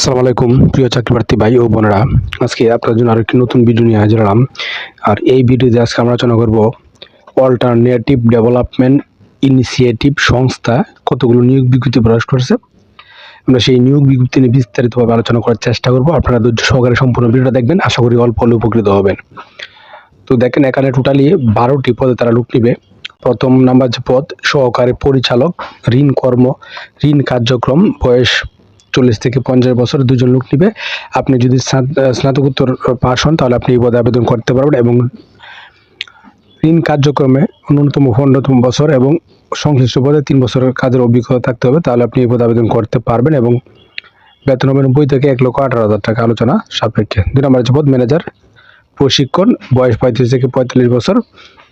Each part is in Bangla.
আসসালামু আলাইকুম, প্রিয় চাকরিপ্রার্থী ভাই ও বোনেরা। আজকে আপনার জন্য আরেকটি নতুন ভিডিও নিয়ে হাজির হলাম। আর এই ভিডিওতে আজকে আমরা আলোচনা করব অল্টারনেটিভ ডেভেলপমেন্ট ইনিশিয়েটিভ সংস্থা কতগুলো নিয়োগ বিজ্ঞপ্তি প্রকাশ করেছে। আমরা সেই নিয়োগ বিজ্ঞপ্তি নিয়ে বিস্তারিতভাবে আলোচনা করার চেষ্টা করব। আপনারা ধৈর্য সহকারে সম্পূর্ণ ভিডিওটা দেখবেন, আশা করি অল্প হলে উপকৃত হবেন। তো দেখেন, এখানে টোটালি বারোটি পদে তারা লোক নিবে। প্রথম নাম্বার যে পদ, সহকারী পরিচালক, ঋণ কর্ম, ঋণ কার্যক্রম, বয়স চল্লিশ থেকে পঞ্চাশ বছর দুজন লোক নিবে। আপনি যদি স্নাত- স্নাতকোত্তর পাশ হন, তাহলে আপনি এই পদে আবেদন করতে পারবেন এবং ঋণ কার্যক্রমে ন্যূনতম পনেরোতম বছর এবং সংশ্লিষ্ট পদে তিন বছরের কাজের অভিজ্ঞতা থাকতে হবে, তাহলে আপনি এই পদে আবেদন করতে পারবেন এবং বেতন হবে নব্বই থেকে এক লক্ষ আঠারো হাজার টাকা। আলোচনা সাপেক্ষে। দুই নম্বর হচ্ছে পদ ম্যানেজার। প্রশিক্ষণ, বয়স পঁয়ত্রিশ থেকে পঁয়তাল্লিশ বছর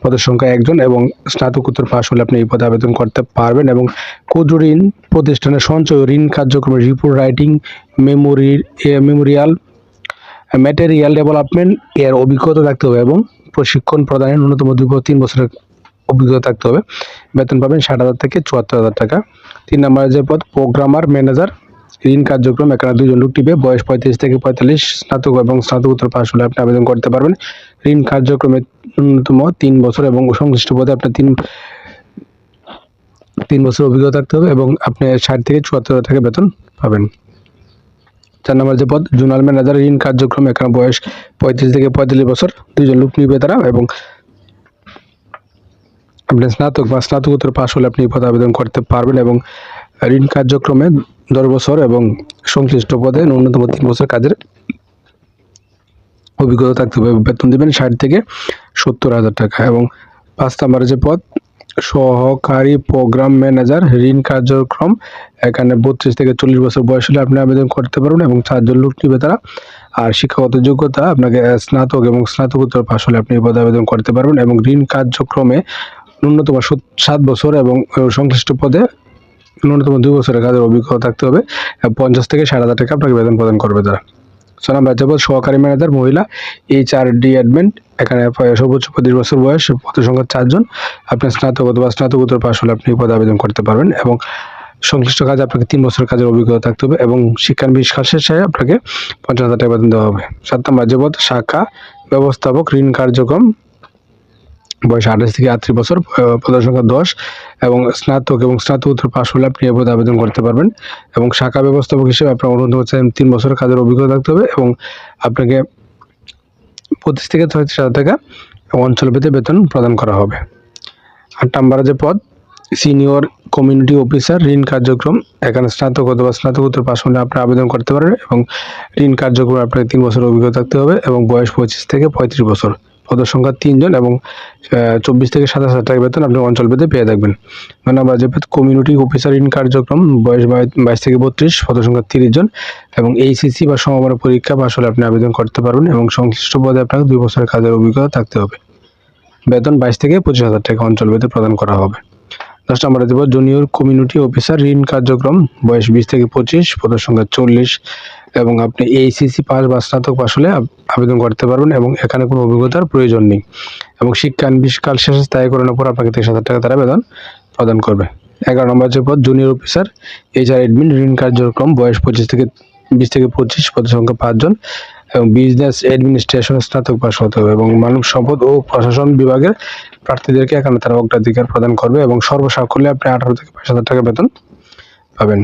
পদের সংখ্যা একজন এবং স্নাতকোত্তর পাশ হলে আপনি এই পদে আবেদন করতে পারবেন এবং ক্ষুদ্র ঋণ প্রতিষ্ঠানের সঞ্চয় ঋণ কার্যক্রমের report writing memory memorial material development এর অভিজ্ঞতা থাকতে হবে এবং প্রশিক্ষণ প্রদানের ন্যূনতম বা তিন বছরের অভিজ্ঞতা থাকতে হবে। বেতন পাবেন ষাট হাজার থেকে চুয়াত্তর হাজার টাকা। তিন নম্বরের যে পদ প্রোগ্রামার ম্যানেজার ঋণ কার্যক্রম এখানে দুজন লোক টিপে বয়স পঁয়ত্রিশ থেকে পঁয়তাল্লিশ স্নাতক এবং স্নাতকোত্তর পাশ হলে আপনি আবেদন করতে পারবেন। ঋণ কার্যক্রমে ন্যূনতম তিন বছর এবং সংশ্লিষ্ট পদে আপনার তিন তিন বছর অভিজ্ঞতা থাকতে হবে এবং আপনি ষাট থেকে চুয়াত্তর টাকা বেতন পাবেন। চার নম্বর যে পদ, জোনাল ম্যানেজার, ঋণ কার্যক্রম, এখানে বয়স পঁয়ত্রিশ থেকে পঁয়তাল্লিশ বছর দুজন লোক নিবে তারা এবং আপনি স্নাতক বা স্নাতকোত্তর পাশ হলে আপনি এই পদে আবেদন করতে পারবেন এবং ঋণ কার্যক্রমে দশ বছর এবং সংশ্লিষ্ট পদে ন্যূনতম তিন বছর কাজের অভিজ্ঞতা থাকতে হবে। বেতন দেবেন ষাট থেকে সত্তর হাজার টাকা এবং পাঁচ নম্বরে যে পদ, সহকারী প্রোগ্রাম ম্যানেজার, ঋণ কার্যক্রম, এখানে বত্রিশ থেকে চল্লিশ বছর বয়স হলে আপনি আবেদন করতে পারবেন এবং চারজন লোক নিবে তারা। আর শিক্ষাগত যোগ্যতা, আপনাকে স্নাতক এবং স্নাতকোত্তর পাশ হলে আপনি পদে আবেদন করতে পারবেন এবং ঋণ কার্যক্রমে ন্যূনতম সাত বছর এবং সংশ্লিষ্ট পদে ন্যূনতম দুই বছরের কাজের অভিজ্ঞতা থাকতে হবে। পঞ্চাশ থেকে ষাট হাজার টাকা আপনাকে বেতন প্রদান করবে তারা। সো যাব সহকারী ম্যানেজার, মহিলা এইচ আর ডি অ্যাডমেন্ট এখানে সর্বোচ্চ পঁচিশ বছর বয়স পদের সংখ্যা চারজন। আপনি স্নাতক অথবা স্নাতকোত্তর পাশ হলে আপনি পদে আবেদন করতে পারবেন এবং সংশ্লিষ্ট কাজে আপনাকে তিন বছর কাজের অভিজ্ঞতা থাকতে হবে এবং শিক্ষানবিশ কাজ শেষে আপনাকে পঞ্চাশ হাজার টাকা বেতন দেওয়া হবে। সাত নম্বর যে পদ, শাখা, ব্যবস্থাপক, ঋণ কার্যক্রম বয়স আঠাশ থেকে আটত্রিশ বছর পদের সংখ্যা দশ এবং স্নাতক এবং স্নাতকোত্তর পাশ হলে আপনি এ পদে আবেদন করতে পারবেন এবং শাখা ব্যবস্থাপক হিসেবে আপনার অনুরোধ হচ্ছে তিন বছর কাজের অভিজ্ঞতা থাকতে হবে এবং আপনাকে পঁচিশ থেকে ছয়ত্রিশ হাজার টাকা অঞ্চল ভেদে বেতন প্রদান করা হবে। আট নম্বরে যে পদ, সিনিয়র কমিউনিটি অফিসার, ঋণ কার্যক্রম, এখানে স্নাতক অথবা স্নাতকোত্তর পাশ হলে আপনি আবেদন করতে পারেন এবং ঋণ কার্যক্রমে আপনাকে তিন বছর অভিজ্ঞতা থাকতে হবে এবং বয়স পঁচিশ থেকে পঁয়ত্রিশ বছর। পদের সংখ্যা তিনজন এবং চব্বিশ থেকে সাতাশ হাজার টাকা বেতন আপনি অঞ্চল ভেদে পেয়ে থাকবেন। নম্বর যে কমিউনিটি অফিসার ঋণ কার্যক্রম, বয়স বাই- বাইশ থেকে বত্রিশ পদের সংখ্যা তিরিশ জন এবং এইচএসসি বা সমমানের পরীক্ষা পাশ হলে আপনি আবেদন করতে পারবেন এবং সংশ্লিষ্ট পদে আপনাকে দুই বছরের কাজের অভিজ্ঞতা থাকতে হবে। বেতন বাইশ থেকে পঁচিশ হাজার টাকা অঞ্চল ভেদে প্রদান করা হবে। দশ নম্বরে দেব, জুনিয়র কমিউনিটি অফিসার ঋণ কার্যক্রম, বয়স বিশ থেকে পঁচিশ পদের সংখ্যা চল্লিশ এবং আপনি এইচএসসি পাস বা স্নাতক পাস হলে আবেদন করতে পারবেন এবং এখানে কোনো অভিজ্ঞতার প্রয়োজন নেই। এবং শিক্ষা শিক্ষানবিশকাল শেষে স্থায়ীকরণের পর আপনাকে তেইশ হাজার টাকা তারা বেতন প্রদান করবে। এগারো নম্বর যে পদ জুনিয়র অফিসার এইচআর এডমিন ঋণ কার্যক্রম, বয়স পঁচিশ থেকে বিশ থেকে পঁচিশ পদের সংখ্যা পাঁচজন এবং বিজনেস অ্যাডমিনিস্ট্রেশন স্নাতক পাস হতে হবে এবং মানব সম্পদ ও প্রশাসন বিভাগের প্রার্থীদেরকে এখানে তারা অগ্রাধিকার প্রদান করবে এবং সর্বসাকল্যে আপনি আঠারো থেকে বাইশ হাজার টাকা বেতন পাবেন।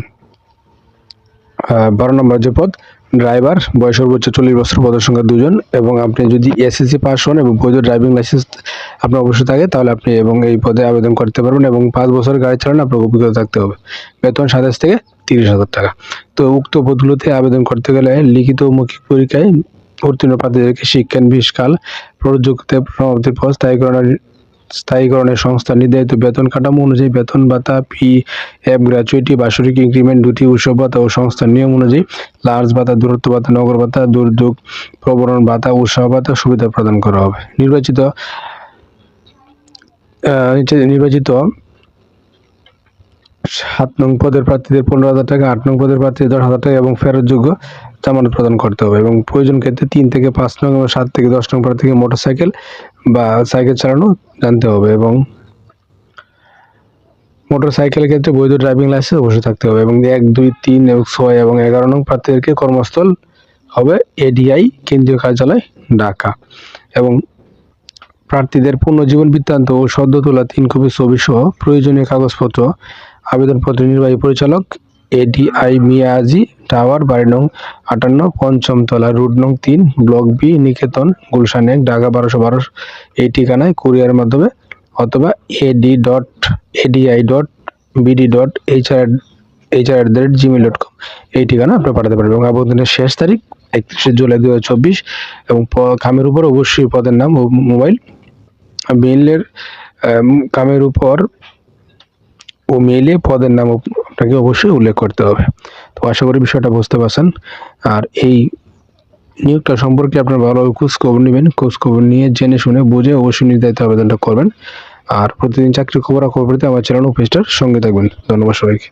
বারো নম্বর যে পদ ড্রাইভার বয়স সর্বোচ্চ চল্লিশ বছর পদের সংখ্যা দুজন এবং আপনি যদি এসএসসি পাস হন এবং বৈধ ড্রাইভিং লাইসেন্স আপনার অবশ্যই থাকে, তাহলে আপনি এবং এই পদে আবেদন করতে পারবেন এবং পাঁচ বছর গাড়ি চালানো আপনার অভিজ্ঞতা থাকতে হবে। বেতন সাতাশ থেকে তিরিশ হাজার টাকা। তো উক্ত পদগুলোতে আবেদন করতে গেলে লিখিত মৌখিক পরীক্ষায় উত্তীর্ণ প্রার্থীদেরকে শিক্ষান বিষকাল প্রযুক্তিতে সমাপ্তির পর স্থায়ীকরণের স্থায়ীকরণের সংস্থা নির্ধারিত বেতন কাঠামো অনুযায়ী বেতন ভাতা পি এফ গ্র্যাচুইটি বার্ষিক ইনক্রিমেন্ট দুটি উৎসব ভাতা ও সংস্থার নিয়ম অনুযায়ী লার্জ ভাতা, দূরত্ব ভাতা, নগর ভাতা, দুর্যোগ প্রবরণ ভাতা, উৎসাহ ভাতা, সুবিধা প্রদান করা হবে। নির্বাচিত নির্বাচিত সাত নং পদের প্রার্থীদের পনেরো হাজার টাকা, আট নং পদের প্রার্থীদের দশ হাজার টাকা এবং ফেরতযোগ্য জামানত প্রদান করতে হবে এবং প্রয়োজন ক্ষেত্রে তিন থেকে পাঁচ নং এবং সাত থেকে দশ নং প্রার্থীকে মোটর সাইকেল বা সাইকেল চালানো জানতে হবে এবং মোটরসাইকেলের ক্ষেত্রে বৈধ ড্রাইভিং লাইসেন্স অবশ্যই থাকতে হবে এবং এক, দুই, তিন, এবং ছয়, এবং এগারো নং প্রার্থীদেরকে কর্মস্থল হবে এডিআই, কেন্দ্রীয় কার্যালয়, ঢাকা। এবং প্রার্থীদের পুনর্জীবন বৃত্তান্ত ও সদ্য তোলা তিন কপি ছবি সহ প্রয়োজনীয় কাগজপত্র, আবেদনপত্র, নির্বাহী পরিচালক এডিআই মিয়াজি টাওয়ার, বাড়ি নং আটান্ন, পঞ্চম তলা রুট নং তিন, ব্লক বি, নিকেতন, গুলশান এক, ঢাকা বারোশো বারো। এই ঠিকানায় কুরিয়ার মাধ্যমে অথবা AD dot, ADI dot, BD dot, HR HR at the rate Gmail dot com এই ঠিকানা আপনি পাঠাতে পারবেন এবং আবেদনের শেষ তারিখ একত্রিশে জুলাই দু হাজার চব্বিশ এবং খামের উপর অবশ্যই পদের নাম ও মোবাইল, মেইলের কামের উপর ও মেইলে পদের নাম আপনাকে অবশ্যই উল্লেখ করতে হবে। তো আশা করি বিষয়টা বুঝতে পারছেন। আর এই নিয়োগটা সম্পর্কে আপনার ভালোভাবে খোঁজখবর নেবেন। খোঁজখবর নিয়ে জেনে শুনে বুঝে অবশ্যই নির্ধারিত আবেদনটা করবেন। আর প্রতিদিন চাকরি খবর খবর পেতে আমার চ্যানেল অফিসটার সঙ্গে থাকবেন। ধন্যবাদ সবাইকে।